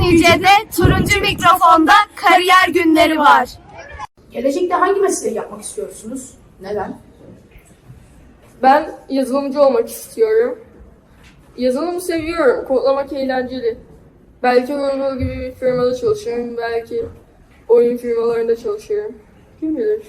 Nice'de turuncu mikrofonda kariyer günleri var. Gelecekte hangi mesleği yapmak istiyorsunuz? Neden? Ben yazılımcı olmak istiyorum. Yazılımı seviyorum. Kodlamak eğlenceli. Belki Google gibi bir firmada çalışırım. Belki oyun firmalarında çalışırım. Kim bilir?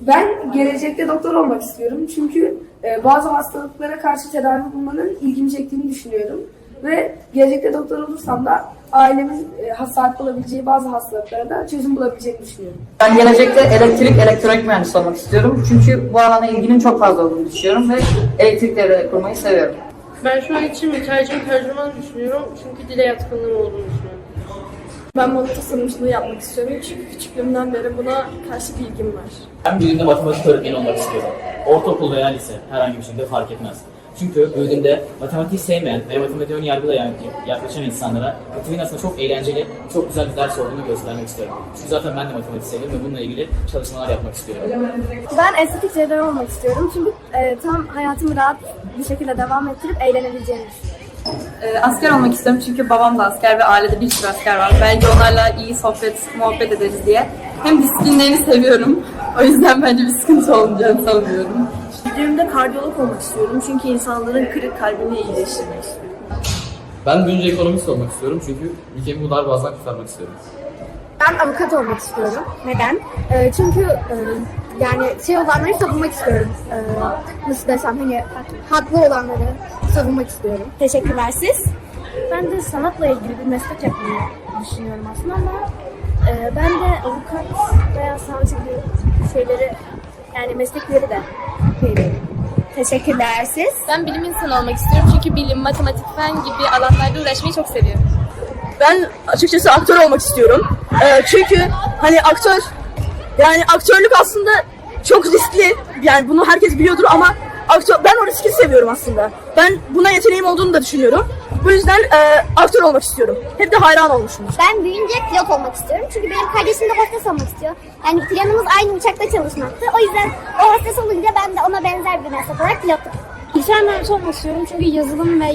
Ben gelecekte doktor olmak istiyorum çünkü e, bazı hastalıklara karşı tedavi bulmanın ilgimi çektiğini düşünüyorum. Ve gelecekte doktor olursam da ailemin e, sahip olabileceği bazı hastalıklara da çözüm bulabileceğini düşünüyorum. Ben gelecekte elektrik, elektronik mühendisi olmak istiyorum. Çünkü bu alana ilginin çok fazla olduğunu düşünüyorum ve elektrik devreleri kurmayı seviyorum. Ben şu an için mütercim tercüman düşünüyorum. Çünkü dile yatkınlığım olduğunu düşünüyorum. Ben moda tasarımcılığı yapmak istiyorum. Çünkü küçüklüğümden beri buna karşı bir ilgim var. Ben büyüdüğümde matematik öğretmeni olmak istiyorum. Ortaokul veya lise herhangi bir şekilde fark etmez. Çünkü büyüdüğümde matematiği sevmeyen ve matematiğe ön yargıyla yani yaklaşan insanlara matematiğin aslında çok eğlenceli, çok güzel bir ders olduğunu göstermek istiyorum. Çünkü zaten ben de matematik seviyorum ve bununla ilgili çalışmalar yapmak istiyorum. Ben estetik cerrahi olmak istiyorum çünkü e, tam hayatımı rahat bir şekilde devam ettirip eğlenebileceğimi düşünüyorum. Ee, asker olmak istiyorum çünkü babam da asker ve ailede bir sürü asker var. Belki onlarla iyi sohbet, muhabbet ederiz diye. Hem disiplinlerini seviyorum. O yüzden bence bir sıkıntı olmayacağını sanmıyorum. Büyüdüğümde kardiyolog olmak istiyorum çünkü insanların kırık kalbini iyileştirmek istiyorum. Ben büyünce ekonomist olmak istiyorum çünkü ülkemi bu darbazdan kurtarmak istiyorum. Ben avukat olmak istiyorum. Neden? E, çünkü e, yani şey olanları savunmak istiyorum. E, nasıl desem hani haklı olanları savunmak istiyorum. Teşekkürler siz. Ben de sanatla ilgili bir meslek yapmayı düşünüyorum aslında ama e, ben de avukat veya savcı gibi şeyleri yani meslekleri de. Teşekkürler siz. Ben bilim insanı olmak istiyorum çünkü bilim, matematik, fen gibi alanlarda uğraşmayı çok seviyorum. Ben açıkçası aktör olmak istiyorum. Ee, çünkü hani aktör yani aktörlük aslında çok riskli. Yani bunu herkes biliyordur ama aktör, ben o riski seviyorum aslında. Ben buna yeteneğim olduğunu da düşünüyorum. Bu yüzden e, aktör olmak istiyorum. Hep de hayran olmuşumdur. Ben büyüyünce pilot olmak istiyorum. Çünkü benim kardeşim de hostes olmak istiyor. Yani planımız aynı uçakta çalışmaktı. O yüzden o hostes olunca ben de ona benzer bir meslek olarak pilotluk. Bilgisayar mühendisi olmak istiyorum. Çünkü yazılım ve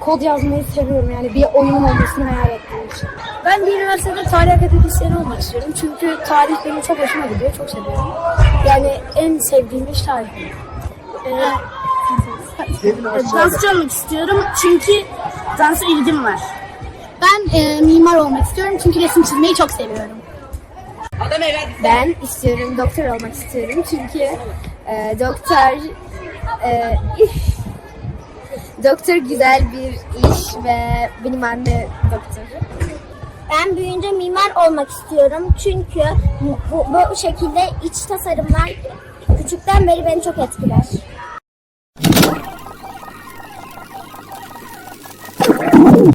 kod yazmayı seviyorum. Yani bir oyunun olmasını hayal ettiğim için. Ben bir üniversitede tarih akademisyeni olmak istiyorum. Çünkü tarih benim çok hoşuma gidiyor. Çok seviyorum. Yani en sevdiğim iş tarih. Dansçı olmak istiyorum. Çünkü dansa ilgim var. Ben e, mimar olmak istiyorum çünkü resim çizmeyi çok seviyorum. Ben istiyorum, doktor olmak istiyorum çünkü e, doktor e, doktor güzel bir iş ve benim anne doktor. Ben büyüyünce mimar olmak istiyorum çünkü bu, bu şekilde iç tasarımlar küçükten beri beni çok etkiler.